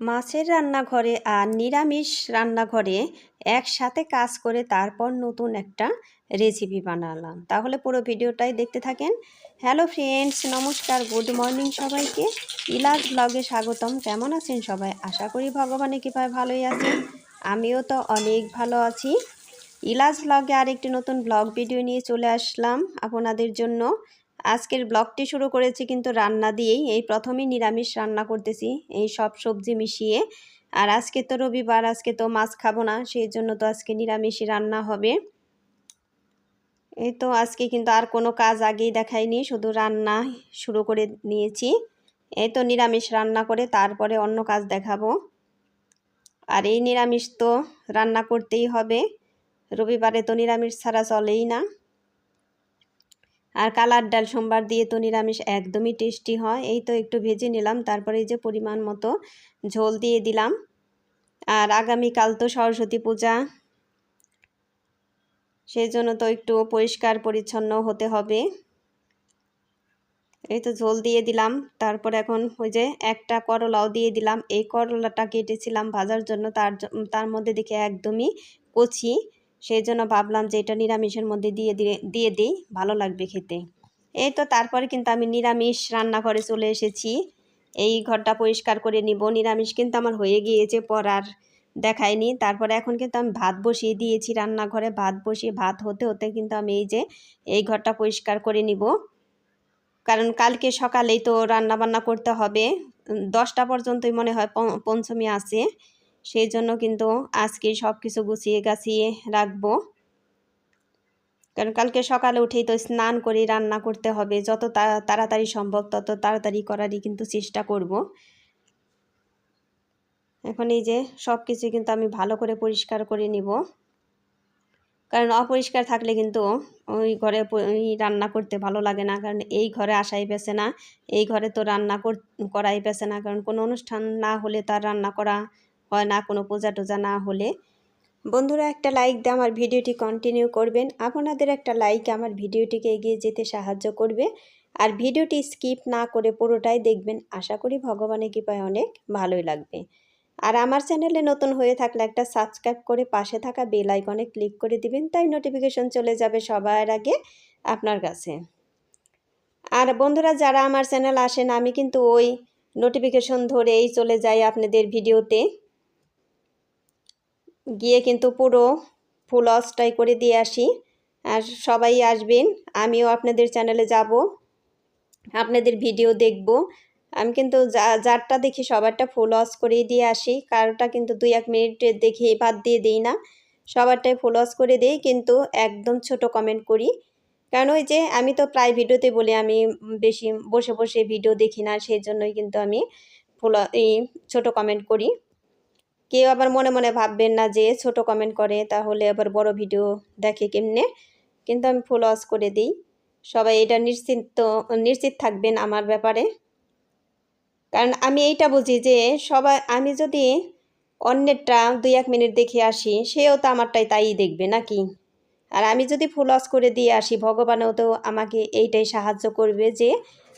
মাছের রান্নাঘরে আর নিরামিষ রান্নাঘরে একসাথে কাজ করে তারপর নতুন একটা রেসিপি বানালাম। তাহলে পুরো ভিডিওটাই দেখতে থাকেন। হ্যালো ফ্রেন্ডস নমস্কার গুড মর্নিং সবাইকে। ইলাজ ব্লগে স্বাগতম। কেমন আছেন সবাই? আশা করি ভগবানের কৃপায় ভালোই আছেন। আমিও তো অনেক ভালো আছি। ইলাজ ব্লগে আরেকটি নতুন ব্লগ ভিডিও নিয়ে চলে আসলাম আপনাদের জন্য। আজকের ব্লগটি শুরু করেছি কিন্তু রান্না দিয়েই। এই প্রথমেই নিরামিষ রান্না করতেছি, এই সব সবজি মিশিয়ে। আর আজকে তো রবিবার, আজকে তো মাছ খাব না, সেই জন্য তো আজকে নিরামিষই রান্না হবে। এই তো আজকে কিন্তু আর কোনো কাজ আগেই দেখাইনি, শুধু রান্না শুরু করে নিয়েছি। এই তো নিরামিষ রান্না করে তারপরে অন্য কাজ দেখাবো। আর এই নিরামিষ তো রান্না করতেই হবে। রবিবারে তো নিরামিষ ছাড়া চলেই না। আর কালার ডাল সোমবার দিয়ে তো নিরামিষ একদমই টেস্টি হয়। এই তো একটু ভেজে নিলাম, তারপরে যে পরিমাণ মতো ঝোল দিয়ে দিলাম। আর আগামীকাল তো সরস্বতী পূজা সেই জন্য তো একটু পরিষ্কার পরিচ্ছন্ন হতে হবে। এই তো ঝোল দিয়ে দিলাম, তারপর এখন ওই যে একটা করলাও দিয়ে দিলাম। এই করলাটা কেটেছিলাম ভাজার জন্য, তার তার মধ্যে দেখে একদমই কচি। সেই জন্য ভাবলাম যে এটা নিরামিষের মধ্যে দিয়ে দিয়ে দিই, ভালো লাগবে খেতে। এই তো তারপরে কিন্তু আমি নিরামিষ রান্নাঘরে চলে এসেছি। এই ঘরটা পরিষ্কার করে নিব। নিরামিষ কিন্তু আমার হয়ে গিয়েছে পরার দেখায়নি। তারপরে এখন কিন্তু আমি ভাত বসিয়ে দিয়েছি রান্নাঘরে। ভাত বসিয়ে, ভাত হতে হতে কিন্তু আমি এই যে এই ঘরটা পরিষ্কার করে নিব। কারণ কালকে সকালেই তো রান্না বান্না করতে হবে। দশটা পর্যন্তই মনে হয় পঞ্চমী আছে। সেই জন্য কিন্তু আজকে সব কিছু গুছিয়ে গাছিয়ে রাখব। কারণ কালকে সকালে উঠেই তো স্নান করে রান্না করতে হবে, যত তাড়াতাড়ি সম্ভব তত তাড়াতাড়ি করারই কিন্তু চেষ্টা করব। এখন এই যে সব কিছু কিন্তু আমি ভালো করে পরিষ্কার করে নিব। কারণ অপরিষ্কার থাকলে কিন্তু ওই ঘরে রান্না করতে ভালো লাগে না, কারণ এই ঘরে আসাই পেছে না, এই ঘরে তো রান্না করাই পেছে না, কারণ কোনো অনুষ্ঠান না হলে তার রান্না করা হয় না, কোনো পূজা টুজা না হলে। বন্ধুরা, একটা লাইক দিয়ে আমার ভিডিওটি কন্টিনিউ করবেন। আপনাদের একটা লাইক আমার ভিডিওটিকে এগিয়ে যেতে সাহায্য করবে। আর ভিডিওটি স্কিপ না করে পুরোটাই দেখবেন। আশা করি ভগবানের কৃপায় অনেক ভালোই লাগবে। আর আমার চ্যানেলে নতুন হয়ে থাকলে একটা সাবস্ক্রাইব করে পাশে থাকা বেল আইকনে ক্লিক করে দিবেন। তাই নোটিফিকেশন চলে যাবে সবার আগে আপনার কাছে। আর বন্ধুরা, যারা আমার চ্যানেল আসেন, আমি কিন্তু ওই নোটিফিকেশন ধরেই চলে যাই আপনাদের ভিডিওতে। গিয়ে কিন্তু পুরো ফুল অসটাই করে দিয়ে আসি। আর সবাই আসবেন, আমিও আপনাদের চ্যানেলে যাব, আপনাদের ভিডিও দেখব। আমি কিন্তু যা, যারটা দেখি সবারটা ফুল অস করেই দিয়ে আসি। কারোটা কিন্তু দুই এক মিনিট দেখে বাদ দিয়ে দিই না। সবারটাই ফুল অস করে দিই, কিন্তু একদম ছোট কমেন্ট করি। কারণ ওই যে আমি তো প্রায় ভিডিওতে বলি, আমি বেশি বসে বসে ভিডিও দেখি না, সেই জন্যই কিন্তু আমি ফুল এই ছোটো কমেন্ট করি। কেউ আবার মনে মনে ভাববেন না যে ছোট কমেন্ট করে, তাহলে আবার বড় ভিডিও দেখে কেমনে? কিন্তু আমি ফুল ওয়াশ করে দিই। সবাই এটা নিশ্চিন্ত, নিশ্চিত থাকবেন আমার ব্যাপারে। কারণ আমি এইটা বুঝি যে সবাই, আমি যদি অন্যেরটা দুই এক মিনিট দেখে আসি, সেও তো আমারটাই তাই দেখবে নাকি? আর আমি যদি ফুল ওয়াশ করে দিয়ে আসি, ভগবানও তো আমাকে এইটাই সাহায্য করবে যে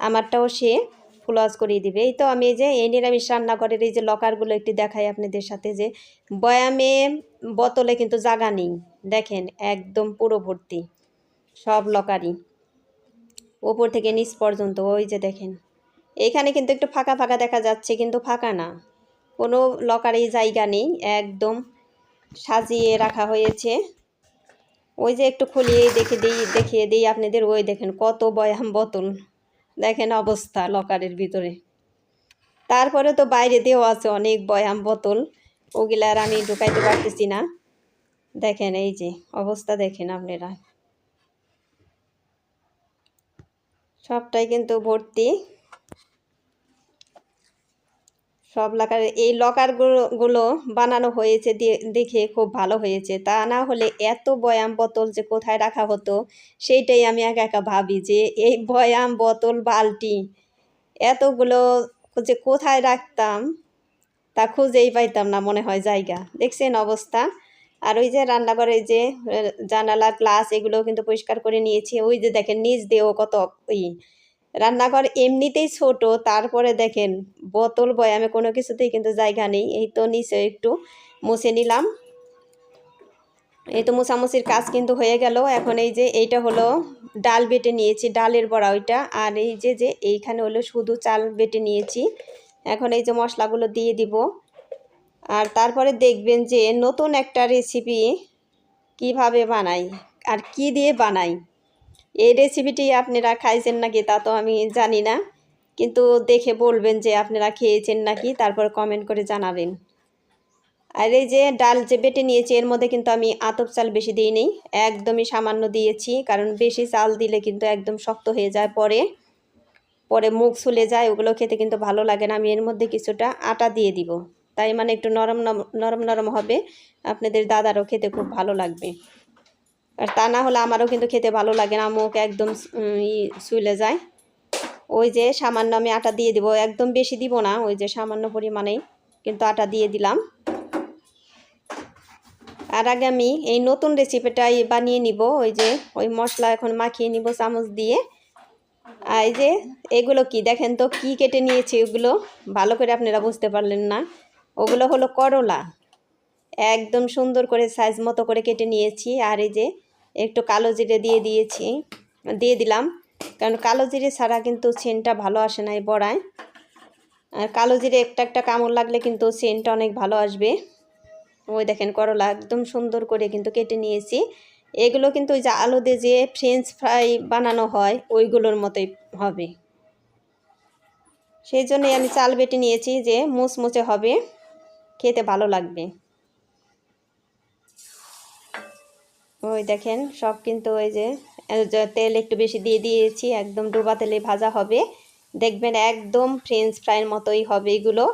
আমারটাও সে ফুলওয়াজ করিয়ে দিবে। এই তো আমি এই যে এই নিরামিষ রান্নাঘরের এই যে লকারগুলো একটু দেখাই আপনাদের সাথে যে বয়ামে বোতলে কিন্তু জাগা নেই। দেখেন, একদম পুরো ভর্তি, সব লকারই ওপর থেকে নিচ পর্যন্ত, ওই যে দেখেন। এইখানে কিন্তু একটু ফাঁকা ফাঁকা দেখা যাচ্ছে, কিন্তু ফাঁকা না। কোনো লকারেই জায়গা নেই, একদম সাজিয়ে রাখা হয়েছে। ওই যে একটু খুলিয়ে দেখে দিই, দেখিয়ে দিই আপনাদের, ওই দেখেন কত বয়াম বোতল। দেখেন অবস্থা লকারের ভিতরে। তারপরে তো বাইরে দিয়েও আছে অনেক বয়াম বোতল। ওগুলা আর আমি ঢুকাইতে পারতেছি না। দেখেন এই যে অবস্থা দেখেন আপনারা। সবটাই কিন্তু ভর্তি। সব লকার এই লকারগুলো বানানো হয়েছে দেখে খুব ভালো হয়েছে। তা না হলে এত বয়াম বোতল যে কোথায় রাখা হতো, সেইটাই আমি একা একা ভাবি যে এই বয়াম বোতল বালতি, এতগুলো যে কোথায় রাখতাম, তা খুঁজেই পাইতাম না মনে হয় জায়গা। দেখছেন অবস্থা? আর ওই যে রান্নাঘরে যে জানালা, গ্লাস এগুলো কিন্তু পরিষ্কার করে নিয়েছি, ওই যে দেখেন নিচ দিয়েও কত ওই রান্নাঘর এমনিতেই ছোট, তারপরে দেখেন বোতল বয়ামে কোনো কিছুতেই কিন্তু জায়গা নেই। এই তো নিচে একটু মুছে নিলাম। এই তো মোছামুছির কাজ কিন্তু হয়ে গেল। এখন এই যে এইটা হলো ডাল বেটে নিয়েছি, ডালের বড়া ওইটা। আর এই যে যে এইখানে হলো শুধু চাল বেটে নিয়েছি। এখন এই যে মশলাগুলো দিয়ে দিব। আর তারপরে দেখবেন যে নতুন একটা রেসিপি কীভাবে বানাই আর কি দিয়ে বানাই। এই রেসিপিটি আপনারা খাইছেন নাকি তা তো আমি জানি না। কিন্তু দেখে বলবেন যে আপনারা খেয়েছেন নাকি, তারপর কমেন্ট করে জানাবেন। আর এই যে ডাল যে বেটে নিয়েছি, এর মধ্যে কিন্তু আমি আতপ চাল বেশি দিই নেই। একদমই সামান্য দিয়েছি, কারণ বেশি চাল দিলে কিন্তু একদম শক্ত হয়ে যায় পরে। পরে মুখ ফুলে যায়, ওগুলো খেতে কিন্তু ভালো লাগে না। আমি এর মধ্যে কিছুটা আটা দিয়ে দিব। তাই মানে একটু নরম নরম নরম নরম হবে। আপনাদের দাদারও খেতে খুব ভালো লাগবে। আর তা না হলে আমারও কিন্তু খেতে ভালো লাগে না। মুখ একদম শুলে যায়। ওই যে সামান্য আমি আটা দিয়ে দিব, একদম বেশি দিব না, ওই যে সামান্য পরিমাণেই কিন্তু আটা দিয়ে দিলাম। আর আগে আমি এই নতুন রেসিপিটাই বানিয়ে নিব, ওই যে ওই মশলা এখন মাখিয়ে নিব চামচ দিয়ে। আর এই যে এগুলো কি, দেখেন তো কি কেটে নিয়েছি ওগুলো, ভালো করে আপনারা বুঝতে পারলেন না। ওগুলো হলো করলা। একদম সুন্দর করে সাইজ মতো করে কেটে নিয়েছি। আর এই যে একটু কালো জিরে দিয়ে দিয়েছি, দিয়ে দিলাম। কারণ কালো জিরে ছাড়া কিন্তু সেন্টটা ভালো আসে না এই বড়ায়। আর কালো জিরে একটা একটা কামড় লাগলে কিন্তু সেন্টটা অনেক ভালো আসবে। ওই দেখেন করলা একদম সুন্দর করে কিন্তু কেটে নিয়েছি। এগুলো কিন্তু ওই যে আলু দিয়ে যে ফ্রেঞ্চ ফ্রাই বানানো হয়, ওইগুলোর মতোই হবে। সেই জন্যই আমি চাল বেটে নিয়েছি যে মুচমুচে হবে, খেতে ভালো লাগবে। ওই দেখেন, সব কিন্তু ওই যে তেল একটু বেশি দিয়ে দিয়েছি, একদম ডোবা তেলে ভাজা হবে। দেখবেন একদম ফ্রেঞ্চ ফ্রাইয়ের মতোই হবে এগুলো।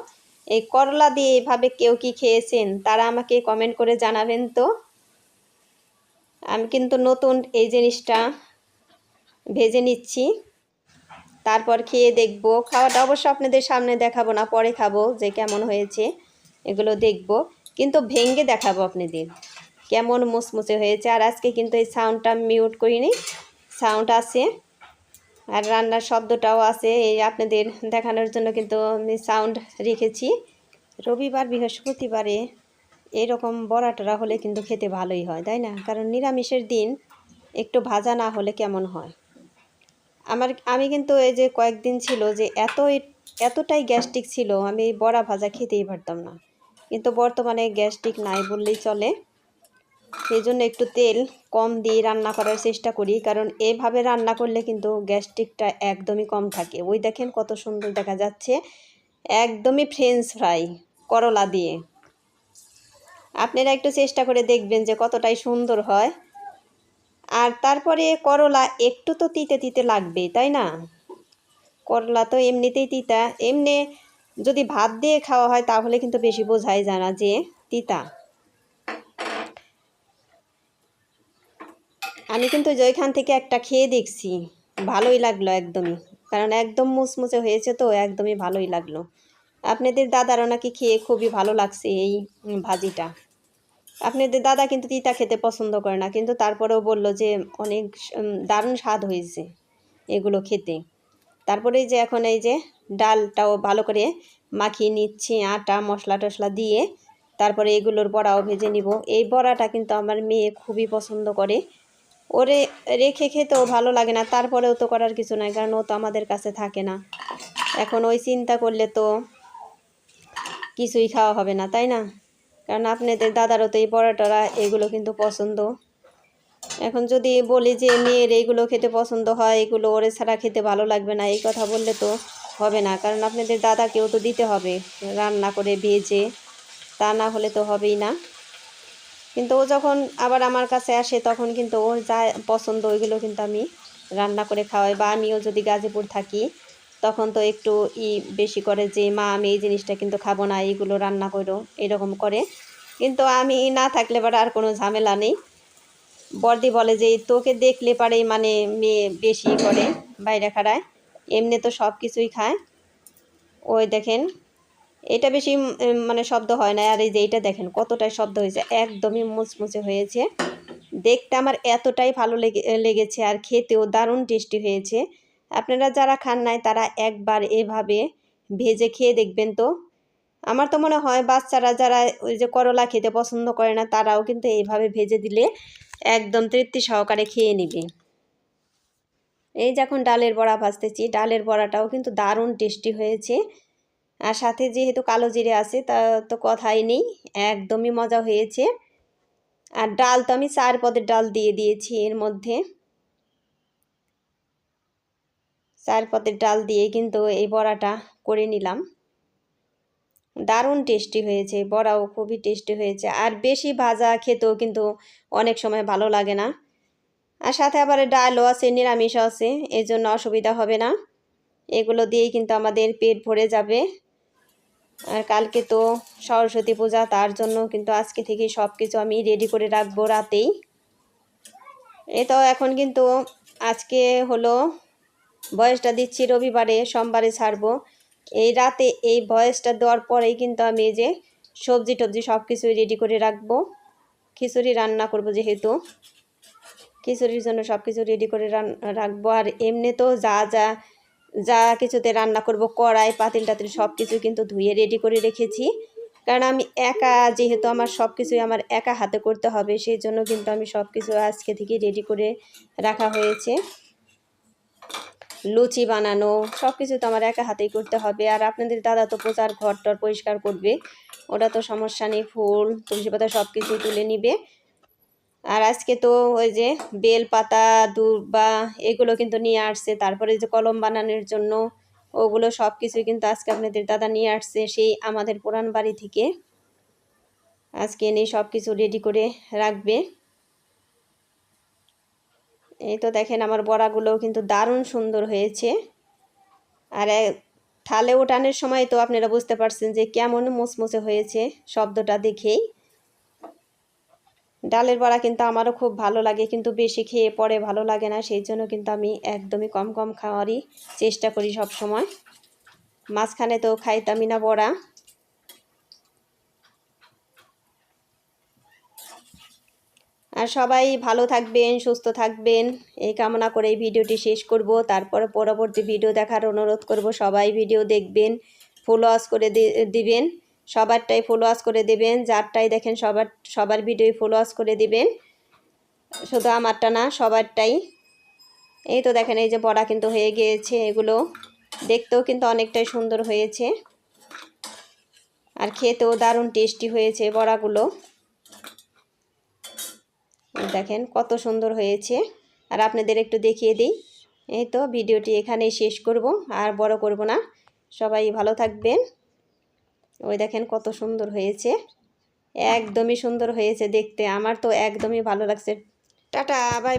এই করলা দিয়ে এভাবে কেউ কি খেয়েছেন? তারা আমাকে কমেন্ট করে জানাবেন তো। আমি কিন্তু নতুন এই জিনিসটা ভেজে নিচ্ছি। তারপর খেয়ে দেখব। খাওয়াটা অবশ্য আপনাদের সামনে দেখাবো না, পরে খাব যে কেমন হয়েছে। এগুলো দেখব। কিন্তু ভেঙে দেখাবো আপনাদের। কেমন মুচমুচে হয়েছে। আর আজকে কিন্তু এই সাউন্ডটা মিউট করিনি। সাউন্ড আছে। আর রান্নার শব্দটাও আছে। এই আপনাদের দেখানোর জন্য কিন্তু আমি সাউন্ড রেখেছি। রবিবার, বৃহস্পতিবারে এরকম বড়া টড়া হলে কিন্তু খেতে ভালোই হয়, তাই না? কারণ নিরামিষের দিন একটু ভাজা না হলে কেমন হয়? আমার, আমি কিন্তু এই যে কয়েকদিন ছিল যে এত এতটাই গ্যাস্ট্রিক ছিল, আমি বড়া ভাজা খেতেই পারতাম না। কিন্তু বর্তমানে গ্যাস্ট্রিক নাই বললেই চলে। সেই জন্য একটু তেল কম দিয়ে রান্না করার চেষ্টা করি, কারণ এভাবে রান্না করলে কিন্তু গ্যাস্ট্রিকটা একদমই কম থাকে। ওই দেখেন কত সুন্দর দেখা যাচ্ছে। একদমই ফ্রেঞ্চ ফ্রাই করলা দিয়ে। আপনারা একটু চেষ্টা করে দেখবেন যে কতটাই সুন্দর হয়। আর তারপরে করলা একটু তো তিতে তিতে লাগবে, তাই না? করলা তো এমনিতেই তিতা। এমনি যদি ভাত দিয়ে খাওয়া হয়, তাহলে কিন্তু বেশি বোঝাই যায় না যে তিতা। আমি কিন্তু ওইখান থেকে একটা খেয়ে দেখছি। ভালোই লাগল একদমই। কারণ একদম মুচমুচে হয়েছে তো, একদমই ভালোই লাগল। আপনাদের দাদারও নাকি খেয়ে খুবই ভালো লাগছে এই ভাজিটা। আপনাদের দাদা কিন্তু তিতা খেতে পছন্দ করে না, কিন্তু তারপরেও বলল যে অনেক দারুণ স্বাদ হয়েছে এগুলো খেতে। তারপরে যে এখন এই যে ডালটাও ভালো করে মাখিয়ে নিচ্ছি, আটা, মশলা টশলা দিয়ে, তারপরে এগুলোর বড়াও ভেজে নিব। এই বড়াটা কিন্তু আমার মেয়ে খুবই পছন্দ করে। ওরে রেখে খেতেও ভালো লাগে না, তারপরেও তো করার কিছু নাই, কারণ ও তো আমাদের কাছে থাকে না। এখন ওই চিন্তা করলে তো কিছুই খাওয়া হবে না, তাই না? কারণ আপনাদের দাদারও তো এই পরোটারা এগুলো কিন্তু পছন্দ। এখন যদি বলি যে মেয়ের এইগুলো খেতে পছন্দ হয়, এগুলো ওরে ছাড়া খেতে ভালো লাগবে না, এই কথা বললে তো হবে না, কারণ আপনাদের দাদাকেও তো দিতে হবে, রান্না করে ভেজে, তা না হলে তো হবেই না। কিন্তু ও যখন আবার আমার কাছে আসে, তখন কিন্তু ওর যা পছন্দ, ওইগুলো কিন্তু আমি রান্না করে খাওয়াই। বা আমিও যদি গাজীপুর থাকি, তখন তো একটু ই বেশি করে যে, মা, আমি এই জিনিসটা কিন্তু খাব না, এইগুলো রান্না করো। এরকম করে। কিন্তু আমি না থাকলে পরে আর কোনো ঝামেলা নেই। বর্দি বলে যে, তোকে দেখলে পারে মানে মেয়ে বেশি করে বাইরে খাড়ায়। এমনি তো সব কিছুই খায়। ওই দেখেন এটা বেশি মানে শব্দ হয় না। আর এই যে এইটা দেখেন কতটাই শব্দ হয়েছে, একদমই মুচমুচে হয়েছে। দেখতে আমার এতটাই ভালো লেগে, লেগেছে আর খেতেও দারুণ টেস্টি হয়েছে। আপনারা যারা খান নাই, তারা একবার এভাবে ভেজে খেয়ে দেখবেন তো। আমার তো মনে হয় বাচ্চারা যারা ওই যে করলা খেতে পছন্দ করে না, তারাও কিন্তু এইভাবে ভেজে দিলে একদম তৃপ্তি সহকারে খেয়ে নিবে। এই যখন ডালের বড়া ভাজতেছি, ডালের বড়াটাও কিন্তু দারুণ টেস্টি হয়েছে। আর সাথে যেহেতু কালো জিরে আছে, তা তো কথাই নেই, একদমই মজা হয়েছে। আর ডাল তো আমি চার পদের ডাল দিয়ে দিয়েছি এর মধ্যে। চার পদের ডাল দিয়ে কিন্তু এই বড়াটা করে নিলাম। দারুণ টেস্টি হয়েছে বড়াও খুবই টেস্টি হয়েছে। আর বেশি ভাজা খেতেও কিন্তু অনেক সময় ভালো লাগে না। আর সাথে আবার ডালও আছে, নিরামিষও আছে এই জন্য অসুবিধা হবে না। এগুলো দিয়েই কিন্তু আমাদের পেট ভরে যাবে। আর কালকে তো সরস্বতী পূজা, তার জন্য কিন্তু আজকে থেকে সব কিছু আমি রেডি করে রাখব রাতেই। এ তো এখন কিন্তু আজকে হলো বয়সটা দিচ্ছি রবিবারে, সোমবারে ছাড়বো। এই রাতে এই বয়সটা দেওয়ার পরেই কিন্তু আমি এই যে সবজি টবজি সব কিছুই রেডি করে রাখব। খিচুড়ি রান্না করব যেহেতু। খিচুড়ির জন্য সব কিছু রেডি করে রাখব। আর এমনি তো যা যা যা কিছুতে রান্না করব, কড়াই, পাতিল টাতিল সব কিছু কিন্তু ধুয়ে রেডি করে রেখেছি। কারণ আমি একা, যেহেতু আমার সব কিছুই আমার একা হাতে করতে হবে সেই জন্য কিন্তু আমি সব কিছু আজকে থেকে রেডি করে রাখা হয়েছে। লুচি বানানো সব কিছু তো আমার একা হাতেই করতে হবে। আর আপনাদের দাদা তো প্রচার ঘর টর পরিষ্কার করবে, ওটা তো সমস্যা নেই, ফুল, তুলসী পাতা সব কিছু তুলে নিবে। আর আজকে তো ওই যে বেল পাতা বা এগুলো কিন্তু নিয়ে আসছে। তারপরে যে কলম বানানোর জন্য ওগুলো সব কিছুই কিন্তু আজকে আপনাদের দাদা নিয়ে আসছে, সেই আমাদের পুরান বাড়ি থেকে। আজকে এনে সব কিছু রেডি করে রাখবে। এই তো দেখেন আমার বড়াগুলোও কিন্তু দারুণ সুন্দর হয়েছে। আর থালে ওঠানোর সময় তো আপনারা বুঝতে পারছেন যে কেমন মুচমুচে হয়েছে শব্দটা দেখেই। ডালের বড়া কিন্তু আমারও খুব ভালো লাগে, কিন্তু বেশি খেয়ে পরে ভালো লাগে না, সেই জন্য কিন্তু আমি একদমই কম কম খাওয়ারই চেষ্টা করি সব সময় মাঝখানে তো খাইতামই না বড়া। আর সবাই ভালো থাকবেন, সুস্থ থাকবেন, এই কামনা করে এই ভিডিওটি শেষ করব। তারপরে পরবর্তী ভিডিও দেখার অনুরোধ করব, সবাই ভিডিও দেখবেন ফুল ওয়াশ করে দিবেন। সবারটাই ফলো ওয়াশ করে দেবেন, যারটাই দেখেন সবার সবার ভিডিও ফলো ওয়াশ করে দিবেন। শুধু আমারটা না, সবারটাই। এই তো দেখেন, এই যে বড়া কিন্তু হয়ে গিয়েছে এগুলো। দেখতেও কিন্তু অনেকটাই সুন্দর হয়েছে। আর খেতেও দারুণ টেস্টি হয়েছে বড়াগুলো। দেখেন, কত সুন্দর হয়েছে। আর আপনাদের একটু দেখিয়ে দিই। এই তো ভিডিওটি এখানেই শেষ করব, আর বড় করব না। সবাই ভালো থাকবেন। ওই দেখেন কত সুন্দর হয়েছে। একদমই সুন্দর হয়েছে দেখতে। আমার তো একদমই ভালো লাগছে। Tata bye bye